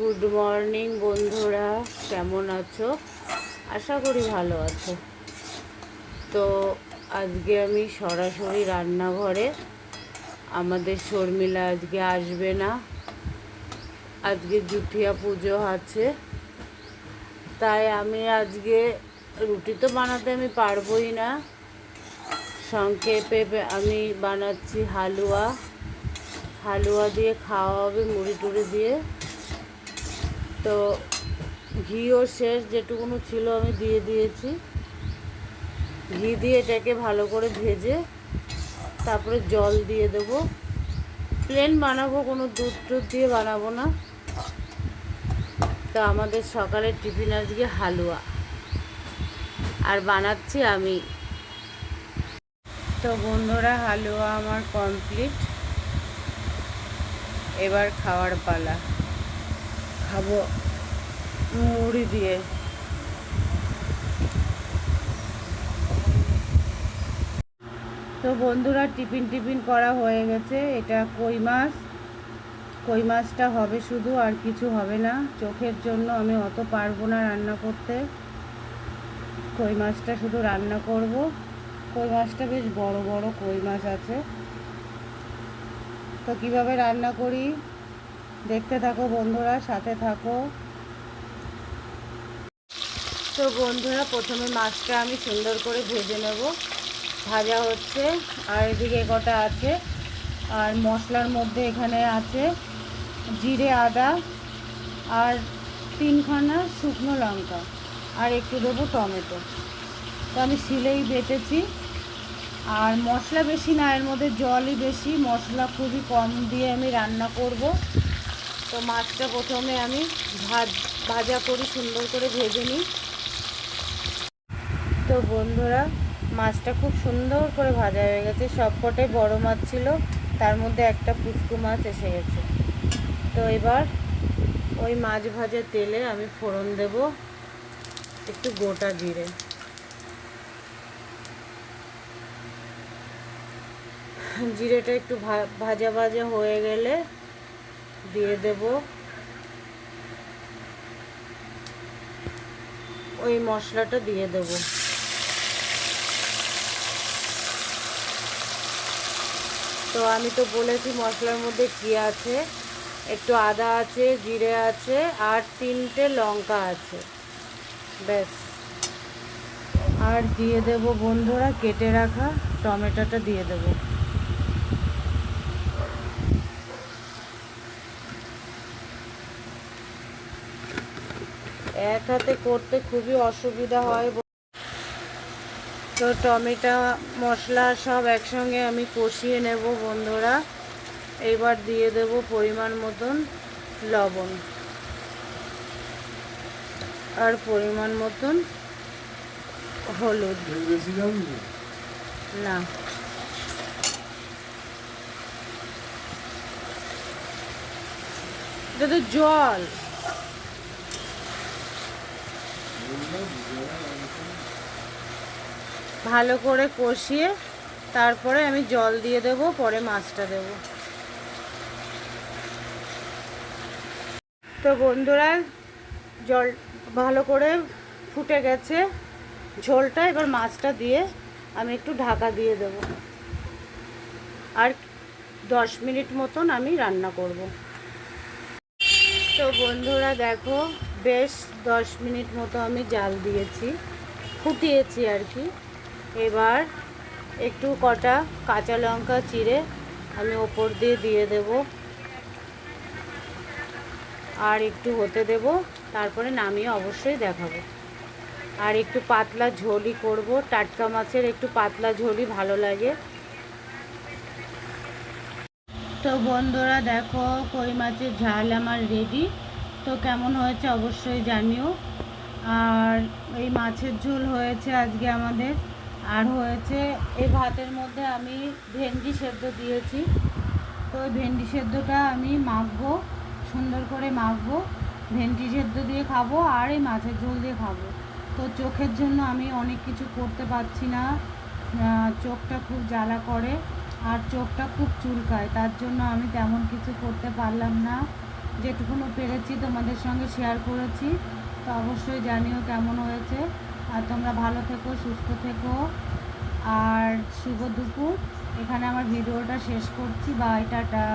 Good morning বন্ধুরা। কেমন আছো? আশা করি ভালো আছো। তো আজকে আমি সরাসরি রান্নাঘরে। আমাদের শর্মিলা আজকে আসবে না। আজকে জুঠিয়া পুজো আছে। তাই আমি আজকে রুটি তো বানাতে আমি পারবোই না। সংক্ষেপে আমি বানাচ্ছি হালুয়া। হালুয়া দিয়ে খাওয়া হবে মুড়ি টুড়ি দিয়ে। তো ঘিও শেষ, যেটুকুনো ছিল আমি দিয়ে দিয়েছি। ঘি দিয়ে এটাকে ভালো করে ভেজে তারপরে জল দিয়ে দেবো। প্লেন বানাবো, কোনো দুধ টুধ দিয়ে বানাবো না। তো আমাদের সকালের টিফিন আজকে হালুয়া। আর বানাচ্ছি আমি। তো বন্ধুরা, হালুয়া আমার কমপ্লিট এবার খাওয়ার পালা। খাব মুড়ি দিয়ে। তো বন্ধুরা, টিফিন টিফিন করা হয়ে গেছে। এটা কই মাছ? কই মাছটা হবে শুধু আর কিছু হবে না। চোখের জন্য আমি অত পারব না রান্না করতে। কই মাছটা শুধু রান্না করব। কই মাছটা বেশ বড় বড় কই মাছ আছে। তো কীভাবে রান্না করি? দেখতে থাকো বন্ধুরা, সাথে থাকো। তো বন্ধুরা, প্রথমে মাছটা আমি সুন্দর করে ভেজে নেব। ভাজা হচ্ছে, আর এদিকে কটা আছে। আর মশলার মধ্যে এখানে আছে জিরে, আদা, আর তিনখানা শুকনো লঙ্কা, আর একটু দেবো টমেটো। তো আমি শিলেই বেটেছি। আর মশলা বেশি না, এর মধ্যে জলই বেশি। মশলা খুবই কম দিয়ে আমি রান্না করব। তো মাছটা প্রথমে আমি ভাজ ভাজা করি, সুন্দর করে ভেজে নিই। তো বন্ধুরা, মাছটা খুব সুন্দর করে ভাজা হয়ে গেছে। সবকটাই বড় মাছ ছিল, তার মধ্যে একটা পুচকু মাছ এসে গেছে। তো এবার ওই মাছ ভাজা তেলে আমি ফোড়ন দেব, একটু গোটা জিরে। জিরেটা একটু ভাজা ভাজা হয়ে গেলে দিয়ে দেব। ওই মশলাটা দিয়ে দেব। তো আমি তো বলেছি মশলার মধ্যে কি আছে? একটু আদা আছে, জিরে আছে, আর তিনটে লঙ্কা আছে। ব্যাস। আর দিয়ে দেব বন্ধুরা, কেটে রাখা টমেটোটা দিয়ে দেবো। এক হাতে করতে খুবই অসুবিধা হয় তো টমেটো মশলা সব একসঙ্গে আমি কষিয়ে নেব বন্ধুরা। এবার দিয়ে দেব পরিমাণ মতন লবণ। আর পরিমাণ মতন হলুদ। না। তো জল ভালো করে কষিয়ে তারপরে আমি জল দিয়ে দেব, পরে মাছটা দেব। তো বন্ধুরা, জল ভালো করে ফুটে গেছে। ঝোলটা এবার মাছটা দিয়ে আমি একটু ঢাকা দিয়ে দেব। আর দশ মিনিট মতন আমি রান্না করব। তো বন্ধুরা, দেখো, বেশ দশ মিনিট মতো আমি জাল দিয়েছি, ফুটিয়েছি আর কি। এবার একটু কটা কাঁচা লঙ্কা চিড়ে আমি ওপর দিয়ে দিয়ে দেব। আর একটু হতে দেব, তারপরে নামিয়ে অবশ্যই দেখাবো। আর একটু পাতলা ঝোলই করব, টাটকা মাছের একটু পাতলা ঝোলই ভালো লাগে। তো বন্ধুরা দেখো, কই মাছের ঝাল আমার রেডি তো কেমন হয়েছে অবশ্যই জানিও। আর এই মাছের ঝোল হয়েছে আজকে আমাদের আর হয়েছে এই ভাতের মধ্যে আমি ভেন্ডি সেদ্ধ দিয়েছি। তো ওই ভেন্ডি সেদ্ধটা আমি মাখবো, সুন্দর করে মাখবো, ভেন্ডি সেদ্ধ দিয়ে খাব আর এই মাছের ঝোল দিয়ে খাব। তো চোখের জন্য আমি অনেক কিছু করতে পারছি না চোখটা খুব জ্বালা করে আর চোখটা খুব চুলকায়। তার জন্য আমি তেমন কিছু করতে পারলাম না। যেটুকুনো পেরেছি তোমাদের সঙ্গে শেয়ার করেছি। তো অবশ্যই জানিও কেমন হয়েছে। আর তোমরা ভালো থেকো, সুস্থ থেকো। আর শুভ দুপুর। এখানে আমার ভিডিওটা শেষ করছি। Bye, tata.